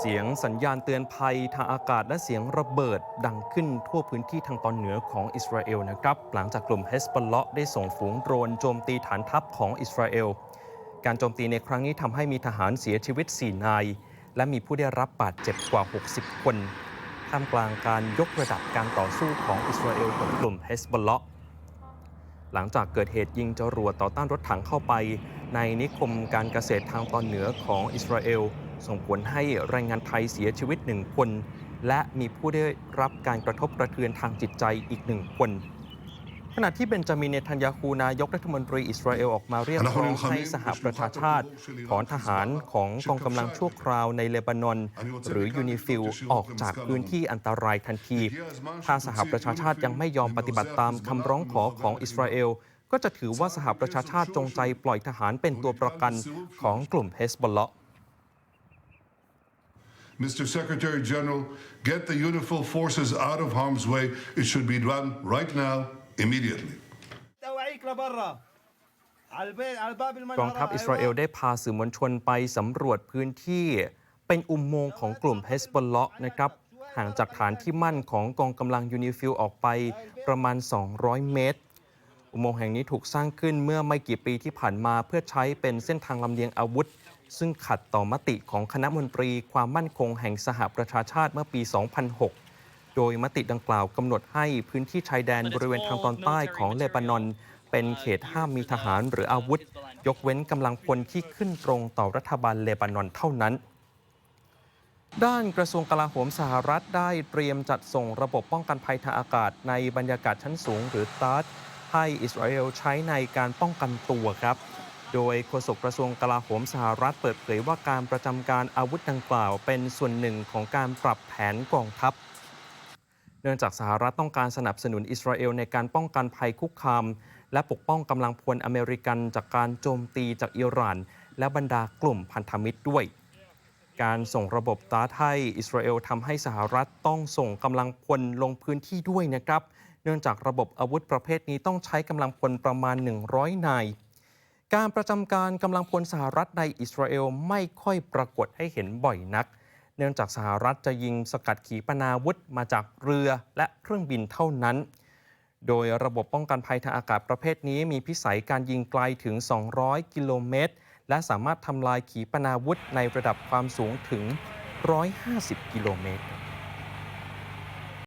เสียงสัญญาณเตือนภัยทางอากาศและเสียงระเบิดดังขึ้นทั่วพื้นที่ทางตอนเหนือของอิสราเอลนะครับ หลังจากกลุ่มเฮสบอลเลาะได้ส่งฝูงโดรนโจมตีฐานทัพของอิสราเอล การโจมตีในครั้งนี้ทำให้มีทหารเสียชีวิต 4 นาย และมีผู้ได้รับบาดเจ็บกว่า 60 คนท่ามกลางการยกระดับการต่อสู้ของอิสราเอลกับกลุ่มเฮสบอลเลาะหลังจากเกิดเหตุยิงจรวดต่อต้านรถถังเข้าไป ในนิคมการเกษตรทางตอนเหนือของอิสราเอล ส่งผลให้แรงงานไทยเสียชีวิตหนึ่งคน และมีผู้ได้รับการกระทบกระเทือนทางจิตใจอีกหนึ่งคน ขณะที่เบนจามินเนทันยาฮูนายกรัฐมนตรีอิสราเอลออกมาเรียกร้องให้สหประชาชาติถอนทหารของกองกำลังชั่วคราวในเลบานอน หรือยูนิฟิลออกจากพื้นที่อันตรายทันที ถ้าสหประชาชาติยังไม่ยอมปฏิบัติตามคำร้องขอของอิสราเอลก็จะถือว่าสหประชาชาติจงใจปล่อยทหารเป็นตัวประกันของกลุ่มเฮสบอลเลาะ Mr. Secretary General, get the UNIFIL forces out of harm's way. It should be done right now, immediately. กองทัพอิสราเอลได้พาสื่อมวลชนไปสำรวจพื้นที่เป็นอุโมงค์ของกลุ่มเฮสบอลเลาะนะครับห่างจากฐานที่มั่นของกองกำลังยูนิฟิลออกไปประมาณ 200 เมตร อุโมงค์แห่งนี้ถูกสร้างขึ้นเมื่อไม่กี่ปีที่ผ่านมาเพื่อใช้เป็นเส้นทางลำเลียงอาวุธ ซึ่งขัดต่อมติของคณะมนตรีความมั่นคงแห่งสหประชาชาติเมื่อปี 2006 โดยมติดังกล่าวกำหนดให้พื้นที่ชายแดนบริเวณทางตอนใต้ของเลบานอน เป็นเขตห้ามมีทหารหรืออาวุธ ยกเว้นกำลังพลที่ขึ้นตรงต่อรัฐบาลเลบานอนเท่านั้นด้านกระทรวงกลาโหมสหรัฐได้เตรียมจัดส่งระบบป้องกันภัยทางอากาศในบรรยากาศชั้นสูงหรือตาร์ให้อิสราเอลใช้ในการป้องกันตัวครับ โดยโฆษกกระทรวงกลาโหมสหรัฐเปิดเผยว่าการประจำการอาวุธดังกล่าว เป็นส่วนหนึ่งของการปรับแผนกองทัพ เนื่องจากสหรัฐต้องการสนับสนุนอิสราเอลในการป้องกันภัยคุกคาม และปกป้องกำลังพลอเมริกันจากการโจมตีจากอิหร่าน และบรรดากลุ่มพันธมิตรด้วยการส่งระบบตาร์ทให้อิสราเอลทำให้สหรัฐต้องส่งกำลังพลลงพื้นที่ด้วยนะครับ เนื่องจากระบบอาวุธประเภทนี้ต้องใช้กำลังพลประมาณ 100 นาย การประจำการกำลังพลสหรัฐในอิสราเอลไม่ค่อยปรากฏให้เห็นบ่อยนัก เนื่องจากสหรัฐจะยิงสกัดขีปนาวุธมาจากเรือและเครื่องบินเท่านั้น โดยระบบป้องกันภัยทางอากาศประเภทนี้มีพิสัยการยิงไกลถึง 200 กิโลเมตร และสามารถทำลายขีปนาวุธในระดับความสูงถึง 150 กิโลเมตร